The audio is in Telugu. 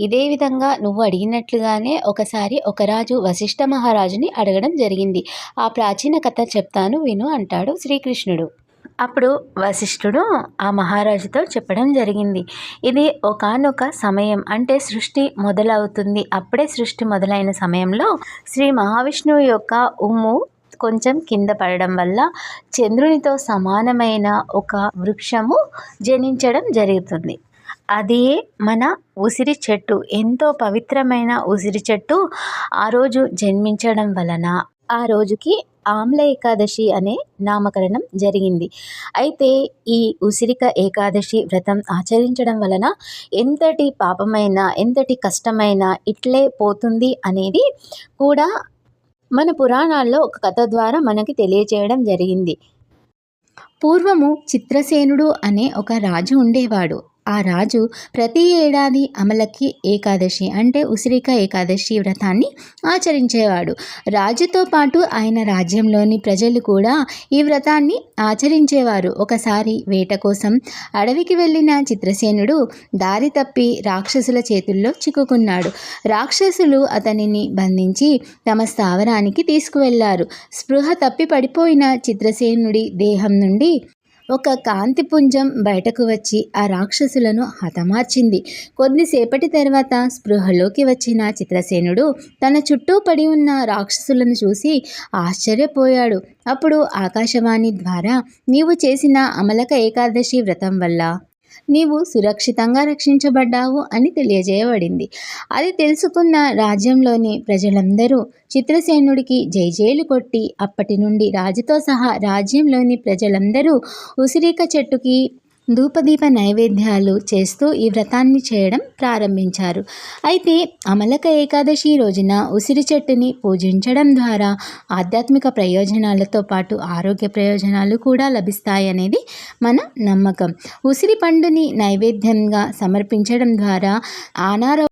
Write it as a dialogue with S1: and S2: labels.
S1: ఇదే విధంగా నువ్వు అడిగినట్లుగానే ఒకసారి ఒక రాజు వశిష్ఠ మహారాజుని అడగడం జరిగింది. ఆ ప్రాచీన కథ చెప్తాను విను అంటాడు శ్రీకృష్ణుడు. అప్పుడు వశిష్ఠుడు ఆ మహారాజుతో చెప్పడం జరిగింది. ఇది ఒకానొక సమయం అంటే సృష్టి మొదలవుతుంది. అప్పుడే సృష్టి మొదలైన సమయంలో శ్రీ మహావిష్ణువు యొక్క ఉమ్ము కొంచెం కింద పడడం వల్ల చంద్రునితో సమానమైన ఒక వృక్షము జనించడం జరుగుతుంది. అదే మన ఉసిరి చెట్టు. ఎంతో పవిత్రమైన ఉసిరి చెట్టు ఆ రోజు జన్మించడం వలన ఆ రోజుకి ఆమ్ల ఏకాదశి అనే నామకరణం జరిగింది. అయితే ఈ ఉసిరిక ఏకాదశి వ్రతం ఆచరించడం వలన ఎంతటి పాపమైన ఎంతటి కష్టమైన ఇట్లే పోతుంది అనేది కూడా మన పురాణాల్లో ఒక కథ ద్వారా మనకి తెలియచేయడం జరిగింది. పూర్వము చిత్రసేనుడు అనే ఒక రాజు ఉండేవాడు. ఆ రాజు ప్రతి ఏడాది అమలకి ఏకాదశి అంటే ఉసిరిక ఏకాదశి వ్రతాన్ని ఆచరించేవాడు. రాజుతో పాటు ఆయన రాజ్యంలోని ప్రజలు కూడా ఈ వ్రతాన్ని ఆచరించేవారు. ఒకసారి వేట కోసం అడవికి వెళ్ళిన చిత్రసేనుడు దారి తప్పి రాక్షసుల చేతుల్లో చిక్కుకున్నాడు. రాక్షసులు అతనిని బంధించి తమ స్థావరానికి తీసుకువెళ్ళారు. స్పృహ తప్పి పడిపోయిన చిత్రసేనుడి దేహం నుండి ఒక కాంతిపుంజం బయటకు వచ్చి ఆ రాక్షసులను హతమార్చింది. కొద్దిసేపటి తర్వాత స్పృహలోకి వచ్చిన చిత్రసేనుడు తన చుట్టూ పడి ఉన్న రాక్షసులను చూసి ఆశ్చర్యపోయాడు. అప్పుడు ఆకాశవాణి ద్వారా నీవు చేసిన అమలక ఏకాదశి వ్రతం వల్ల నీవు సురక్షితంగా రక్షించబడ్డావు అని తెలియజేయబడింది. అది తెలుసుకున్న రాజ్యంలోని ప్రజలందరూ చిత్రసేనుడికి జైజేలు కొట్టి అప్పటి నుండి రాజుతో సహా రాజ్యంలోని ప్రజలందరూ ఉసిరిక చెట్టుకి ధూపదీప నైవేద్యాలు చేస్తూ ఈ వ్రతాన్ని చేయడం ప్రారంభించారు. అయితే అమలక ఏకాదశి రోజున ఉసిరి చెట్టుని పూజించడం ద్వారా ఆధ్యాత్మిక ప్రయోజనాలతో పాటు ఆరోగ్య ప్రయోజనాలు కూడా లభిస్తాయనేది మన నమ్మకం. ఉసిరి పండుని నైవేద్యంగా సమర్పించడం ద్వారా అనారో